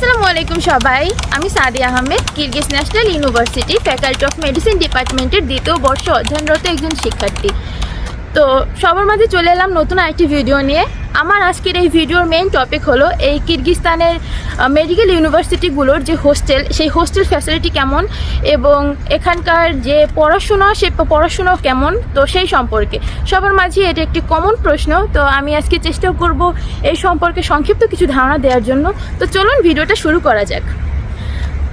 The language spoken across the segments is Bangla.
আসসালামু আলাইকুম সবাই। আমি Sadi Ahmed, Kyrgyz national university, faculty of medicine ডিপার্টমেন্টের দ্বিতীয় বর্ষ অধ্যয়নরত একজন শিক্ষার্থী। তো সবার মাঝে চলে এলাম নতুন আরেকটি ভিডিও নিয়ে। আমার আজকের এই ভিডিওর মেইন টপিক হলো এই কিরগিস্তানের মেডিকেল ইউনিভার্সিটিগুলোর যে হোস্টেল সেই হোস্টেল ফ্যাসিলিটি কেমন এবং এখানকার যে পড়াশোনা, সে পড়াশোনাও কেমন? তো সেই সম্পর্কে। সবার মাঝে এটা একটি কমন প্রশ্ন, তো আমি আজকে চেষ্টা করব এই সম্পর্কে সংক্ষিপ্ত কিছু ধারণা দেওয়ার জন্য। তো চলুন ভিডিওটা শুরু করা যাক।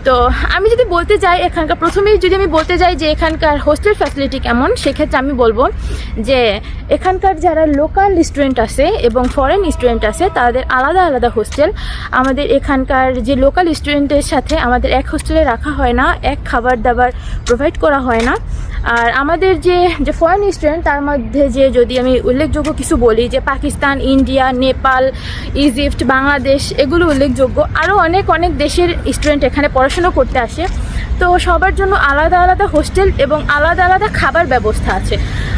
তো আমি যদি বলতে যাই এখানকার, প্রথমেই যদি আমি বলতে যাই যে এখানকার হোস্টেল ফ্যাসিলিটি কেমন, সেক্ষেত্রে আমি বলব যে এখানকার যারা লোকাল স্টুডেন্ট আছে এবং ফরেন স্টুডেন্ট আছে, তাদের আলাদা আলাদা হোস্টেল আমাদের এখানকার যে লোকাল স্টুডেন্টের সাথে আমাদের এক হোস্টেলে রাখা হয় না, এক খাবার দাবার প্রোভাইড করা হয় না। আর আমাদের যে যে ফরেন স্টুডেন্ট তার মধ্যে যে যদি আমি উল্লেখযোগ্য কিছু বলি যে পাকিস্তান, ইন্ডিয়া, নেপাল, ইজিপ্ট, বাংলাদেশ, এগুলো উল্লেখযোগ্য। আরও অনেক অনেক দেশের স্টুডেন্ট এখানে পড়াশোনা করতে আসে। তো সবার জন্য আলাদা আলাদা হোস্টেল এবং আলাদা আলাদা খাবার ব্যবস্থা আছে।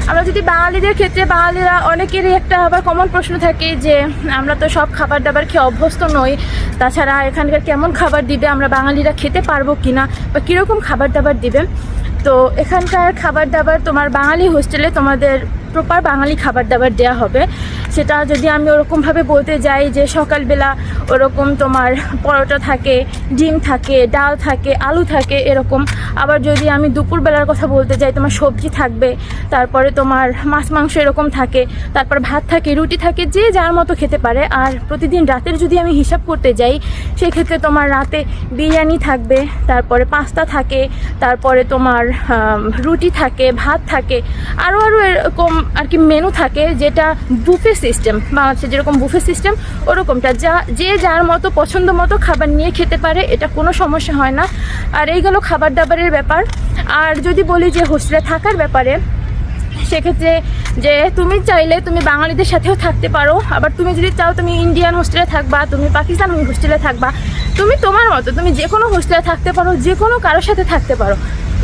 আমরা যদি বাঙালিদের ক্ষেত্রে বাঙালিরা অনেকেরই একটা আবার কমন প্রশ্ন থাকে যে, আমরা তো সব খাবার দাবার খেয়ে অভ্যস্ত নই। তাছাড়া এখানকার কেমন খাবার দিবে, আমরা বাঙালিরা খেতে পারব কিনা বা কীরকম খাবার দাবার দিবে? তো এখানকার খাবার দাবার তোমার বাঙালি হোস্টেলে তোমাদের প্রপার বাঙালি খাবার দাবার দেওয়া হবে। সেটা যদি আমি ওরকমভাবে বলতে যাই যে সকালবেলা ওরকম তোমার পরোটা থাকে, ডিম থাকে, ডাল থাকে, আলু থাকে এরকম, আবার যদি আমি দুপুরবেলার কথা বলতে যাই তোমার সবজি থাকবে, তারপরে তোমার মাছ, মাংস এরকম থাকে, তারপর ভাত থাকে, রুটি থাকে, যে যার মতো খেতে পারে, আর প্রতিদিন রাতের যদি আমি হিসাব করতে যাই, সেক্ষেত্রে তোমার রাতে বিরিয়ানি থাকবে, তারপরে পাস্তা থাকে, তারপরে তোমার রুটি থাকে, ভাত থাকে আরও আরও এরকম আর কি মেনু থাকে, যেটা বুফে সিস্টেম বাংলাদেশে যেরকম বুফে সিস্টেম ওরকমটা। যা, যে যার মতো, পছন্দ মতো খাবার নিয়ে খেতে পারে, এটা কোনো সমস্যা হয় না। আর এই গেলো খাবার দাবারের ব্যাপার। আর যদি বলি যে হোস্টেলে থাকার ব্যাপারে, সেক্ষেত্রে যে তুমি চাইলে তুমি বাঙালিদের সাথেও থাকতে পারো। আবার তুমি যদি চাও তুমি ইন্ডিয়ান হোস্টেলে থাকবা, তুমি পাকিস্তান হোস্টেলে থাকবা, তুমি তোমার মতো, তুমি যে কোনো হোস্টেলে থাকতে পারো যে কোনো কারোর সাথে থাকতে পারো।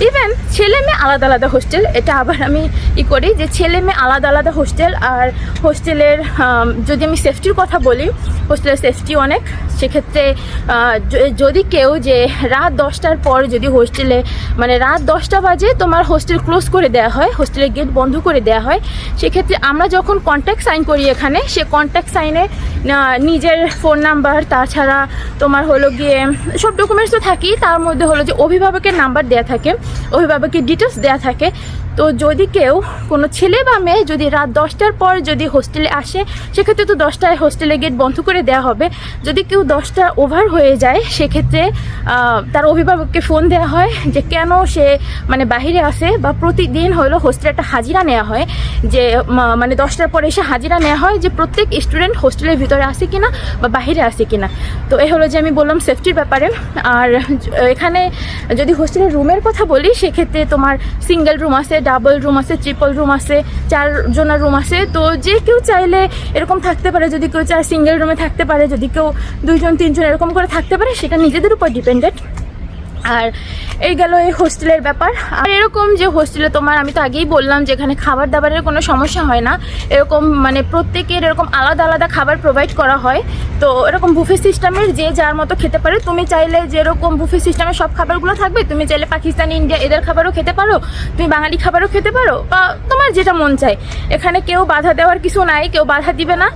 ইভেন ছেলে মেয়ে আলাদা আলাদা হোস্টেল এটা আবার আমি ই করি যে ছেলে মেয়ে আলাদা আলাদা হোস্টেল আর হোস্টেলের যদি আমি সেফটির কথা বলি হোস্টেলের সেফটি অনেক। সেক্ষেত্রে যদি কেউ যে রাত দশটার পর যদি হোস্টেলে মানে রাত দশটা বাজে তোমার হোস্টেল ক্লোজ করে দেওয়া হয় হোস্টেলের গেট বন্ধ করে দেওয়া হয়। সেক্ষেত্রে আমরা যখন কন্ট্যাক্ট সাইন করি এখানে, সে কন্ট্যাক্ট সাইনে নিজের ফোন নাম্বার তাছাড়া তোমার হলো গিয়ে, সব ডকুমেন্টস তো থাকি তার মধ্যে হলো যে অভিভাবকের নাম্বার দেওয়া থাকে। অভিভাবকের ডিটেলস দেওয়া থাকে। তো যদি কেউ কোনো ছেলে বা মেয়ে যদি রাত দশটার পর যদি হোস্টেলে আসে, সেক্ষেত্রে তো দশটায় হোস্টেলে গেট বন্ধ করে দেওয়া হবে। যদি কেউ দশটা ওভার হয়ে যায়, সেক্ষেত্রে তার অভিভাবককে ফোন দেওয়া হয় যে কেন সে মানে বাহিরে আসে বা প্রতিদিন হলো হোস্টেলে একটা হাজিরা নেওয়া হয় যে মানে দশটার পরে এসে হাজিরা নেওয়া হয় যে প্রত্যেক স্টুডেন্ট হোস্টেলের ভিতরে আসে কিনা বা বাহিরে আসে কিনা। তো এই হলো যে আমি বললাম সেফটির ব্যাপারে। আর এখানে যদি হোস্টেলের রুমের কথা বলি, সেক্ষেত্রে তোমার সিঙ্গেল রুম আছে ডাবল রুম আছে ট্রিপল রুম আছে চার জনের রুম আছে, তো যে কেউ চাইলে এরকম থাকতে পারে, যদি কেউ চায় সিঙ্গেল রুমে থাকতে পারে, যদি কেউ দুইজন, তিনজন এরকম করে থাকতে পারে, সেটা নিজেদের উপর ডিপেন্ডেড আর এই গেল এই হোস্টেলের ব্যাপার। আর এরকম যে হোস্টেলে তোমার, আমি তো আগেই বললাম যে এখানে খাবার দাবারের কোনো সমস্যা হয় না। এরকম মানে প্রত্যেকের এরকম আলাদা আলাদা খাবার প্রোভাইড করা হয়। তো এরকম বুফে সিস্টেমের যে যার মতো খেতে পারে, তুমি চাইলে যেরকম বুফে সিস্টেমের সব খাবারগুলো থাকবে, তুমি চাইলে পাকিস্তান, ইন্ডিয়া এদের খাবারও খেতে পারো, তুমি বাঙালি খাবারও খেতে পারো, বা তোমার যেটা মন চায়। এখানে কেউ বাধা দেওয়ার কিছু নাই, কেউ বাধা দিবে না।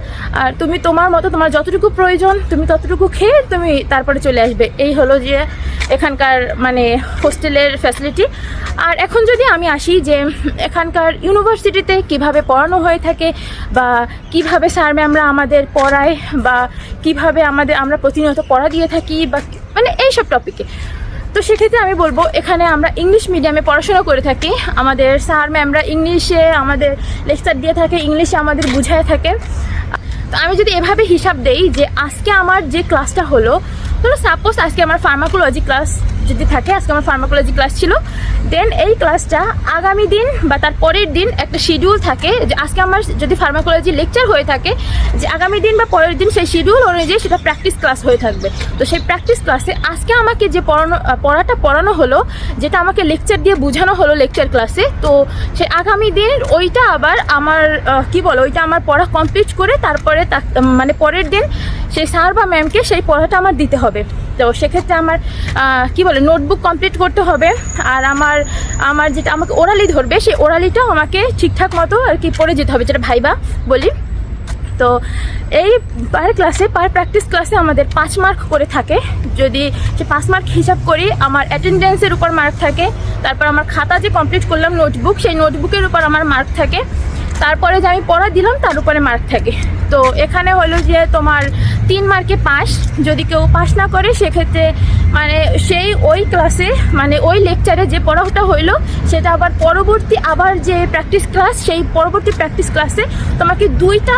আর তুমি তোমার মতো, তোমার যতটুকু প্রয়োজন, তুমি ততটুকু খেয়ে তুমি তারপরে চলে আসবে। এই হলো যে এখানকার মানে হোস্টেলের ফ্যাসিলিটি আর এখন যদি আমি আসি যে এখানকার ইউনিভার্সিটিতে কীভাবে পড়ানো হয়ে থাকে, বা কীভাবে স্যার ম্যামরা আমাদের পড়ায়, বা কীভাবে আমাদের, আমরা প্রতিনিয়ত পড়া দিয়ে থাকি বা মানে এইসব টপিকে তো সেক্ষেত্রে আমি বলব, এখানে আমরা ইংলিশ মিডিয়ামে পড়াশোনা করে থাকি। আমাদের স্যার ম্যামরা ইংলিশে আমাদের লেকচার দিয়ে থাকে ইংলিশে আমাদের বুঝায় থাকে। তো আমি যদি এভাবে হিসাব দেই যে আজকে আমার যে ক্লাসটা হলো ধরো সাপোজ আজকে আমার ফার্মাকোলজি ক্লাস যদি থাকে, আজকে আমার ফার্মাকোলজি ক্লাস ছিল দেন এই ক্লাসটা আগামী দিন বা তার পরের দিন একটা শিডিউল থাকে যে আজকে আমার যদি ফার্মাকোলজি লেকচার হয়ে থাকে, যে আগামী দিন বা পরের দিন সেই শিডিউল অনুযায়ী সেটা প্র্যাকটিস ক্লাস হয়ে থাকবে। তো সেই প্র্যাকটিস ক্লাসে আজকে আমাকে যে পড়ানো, পড়াটা পড়ানো হলো, যেটা আমাকে লেকচার দিয়ে বোঝানো হলো লেকচার ক্লাসে তো সে আগামী দিন ওইটা আবার আমার কি বলো, ওইটা আমার পড়া কমপ্লিট করে তারপরে মানে পরের দিন সেই স্যার বা ম্যামকে সেই পড়াটা আমার দিতে হবে। তো সেক্ষেত্রে আমার কি বলে, নোটবুক কমপ্লিট করতে হবে। আর আমার আমার যেটা আমাকে ওরালি ধরবে, সেই ওরালিটাও আমাকে ঠিকঠাক মতো আর কি পড়ে যেতে হবে, যেটা ভাইবা বলি। তো এই পার ক্লাসে পার প্র্যাকটিস ক্লাসে আমাদের পাঁচ মার্ক করে থাকে। যদি সে পাঁচ মার্ক হিসাব করি, আমার অ্যাটেন্ডেন্সের উপর মার্ক থাকে। তারপর আমার খাতা যে কমপ্লিট করলাম, নোটবুক, সেই নোটবুকের উপর আমার মার্ক থাকে। তারপরে যে আমি পড়া দিলাম, তার উপরে মার্ক থাকে। তো এখানে হলো যে তোমার তিন মার্কে পাস, যদি কেউ পাস না করে, সেক্ষেত্রে মানে সেই ওই ক্লাসে মানে ওই লেকচারে যে পড়াটা হইল, সেটা আবার পরবর্তী আবার যে প্র্যাকটিস ক্লাস সেই পরবর্তী প্র্যাকটিস ক্লাসে তোমাকে দুইটা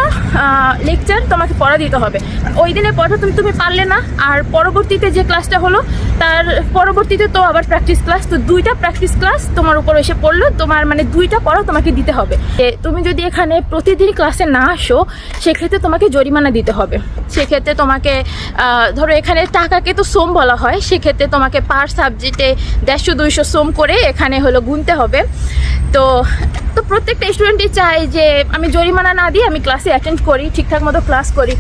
লেকচার তোমাকে পড়া দিতে হবে। ওই দিনে পড়া তুমি তুমি পারলে না, আর পরবর্তীতে যে ক্লাসটা হলো, তার পরবর্তীতে তো আবার প্র্যাকটিস ক্লাস তো দুইটা প্র্যাকটিস ক্লাস তোমার উপর এসে পড়ল, তোমার মানে দুইটা পড়া তোমাকে দিতে হবে। তুমি যদি এখানে প্রতিদিন ক্লাসে না আসো সেক্ষেত্রে তোমাকে জরিমানা দিতে হবে। সেক্ষেত্রে তোমাকে ধরো এখানে টাকাকে তো সোম বলা হয়, সেক্ষেত্রে তোমাকে পার সাবজেক্টে দেড়শো দুইশো সোম করে এখানে হলো গুনতে হবে। তো তো প্রত্যেকটা স্টুডেন্টই চায় যে আমি জরিমানা না দিয়ে আমি ক্লাসে অ্যাটেন্ড করি, ঠিকঠাক মতো ক্লাস করি।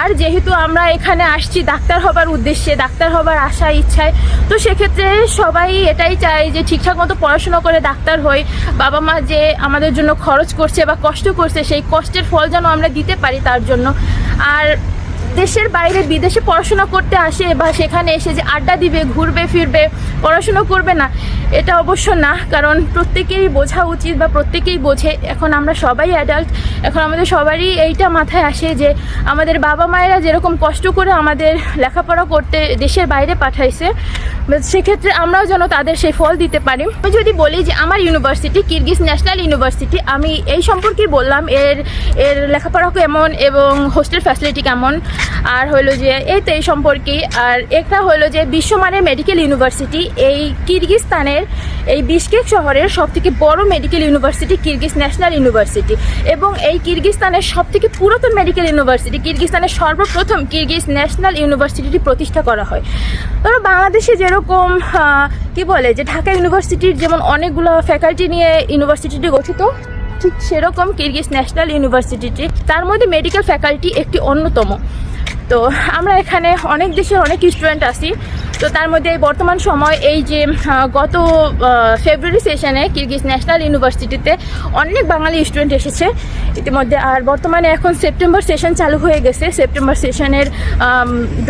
আর যেহেতু আমরা এখানে আসছি ডাক্তার হবার উদ্দেশ্যে, ডাক্তার হবার আশা, ইচ্ছায়, তো সেক্ষেত্রে সবাই এটাই চায় যে ঠিকঠাক মতো পড়াশোনা করে ডাক্তার হই। বাবা মা যে আমাদের জন্য খরচ করছে বা কষ্ট করছে, সেই কষ্টের ফল যেন আমরা দিতে পারি। তার জন্য। আর দেশের বাইরে বিদেশে পড়াশোনা করতে আসে বা সেখানে এসে যে আড্ডা দিবে, ঘুরবে, ফিরবে, পড়াশুনো করবে না এটা অবশ্য না, কারণ প্রত্যেকেরই বোঝা উচিত বা প্রত্যেকেই বোঝে। এখন আমরা সবাই অ্যাডাল্ট এখন আমাদের সবারই এইটা মাথায় আসে যে আমাদের বাবা মায়েরা যেরকম কষ্ট করে আমাদের লেখাপড়া করতে দেশের বাইরে পাঠাইছে, সেক্ষেত্রে আমরাও যেন তাদের সেই ফল দিতে পারি। আমি যদি বলি যে আমার ইউনিভার্সিটি, কিরগিজ ন্যাশনাল ইউনিভার্সিটি, আমি এই সম্পর্কেই বললাম, এর এর লেখাপড়া কেমন এবং হোস্টেল ফ্যাসিলিটি কেমন, আর হলো যে এই তো এই সম্পর্কে আর একটা হলো যে বিশ্বমানের মেডিকেল ইউনিভার্সিটি এই কিরগিস্তানের এই বিশকেক শহরের সবথেকে বড় medical university Kyrgyz national university এবং এই কিরগিস্তানের সবথেকে পুরাতন মেডিকেল ইউনিভার্সিটি কিরগিস্তানের সর্বপ্রথম কিরগিজ ন্যাশনাল ইউনিভার্সিটিটি প্রতিষ্ঠা করা হয়। ধরো বাংলাদেশে যেরকম কি বলে যে ঢাকা ইউনিভার্সিটির যেমন অনেকগুলো ফ্যাকাল্টি নিয়ে ইউনিভার্সিটিটি গঠিত, ঠিক সেরকম কিরগিজ ন্যাশনাল ইউনিভার্সিটিটি তার মধ্যে মেডিকেল ফ্যাকাল্টি একটি অন্যতম। তো আমরা এখানে অনেক দেশের অনেক স্টুডেন্ট আছি। তো তার মধ্যে বর্তমান সময় এই যে গত ফেব্রুয়ারি সেশনে কিরগিজ ন্যাশনাল ইউনিভার্সিটিতে অনেক বাঙালি স্টুডেন্ট এসেছে। ইতিমধ্যে আর বর্তমানে এখন সেপ্টেম্বর সেশন চালু হয়ে গেছে। সেপ্টেম্বর সেশনের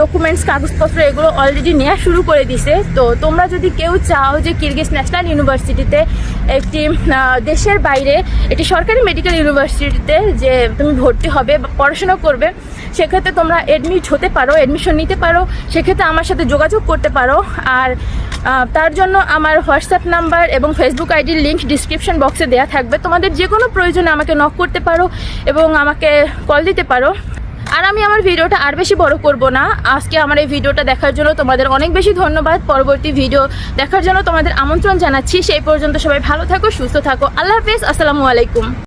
ডকুমেন্টস কাগজপত্র এগুলো অলরেডি নেওয়া শুরু করে দিছে। তো তোমরা যদি কেউ চাও যে কিরগিজ ন্যাশনাল ইউনিভার্সিটিতে একটি দেশের বাইরে একটি সরকারি মেডিকেল ইউনিভার্সিটিতে যে তুমি ভর্তি হবে বা পড়াশোনা করবে, সেক্ষেত্রে তোমরা এডমিট হতে পারো এডমিশন নিতে পারো। সেক্ষেত্রে আমার সাথে যোগাযোগ করতে পারো। আর তার জন্য আমার হোয়াটসঅ্যাপ নাম্বার এবং ফেসবুক আইডির লিঙ্ক ডিসক্রিপশন বক্সে দেওয়া থাকবে। তোমাদের যে কোনো প্রয়োজনে আমাকে নক করতে পারো এবং আমাকে কল দিতে পারো। আর আমি আমার ভিডিওটা আর বেশি বড় করব না। আজকে আমার এই ভিডিওটা দেখার জন্য তোমাদের অনেক বেশি ধন্যবাদ। পরবর্তী ভিডিও দেখার জন্য তোমাদের আমন্ত্রণ জানাচ্ছি। সেই পর্যন্ত সবাই ভালো থাকো, সুস্থ থাকো। আল্লাহ হাফিজ। আসসালামু আলাইকুম।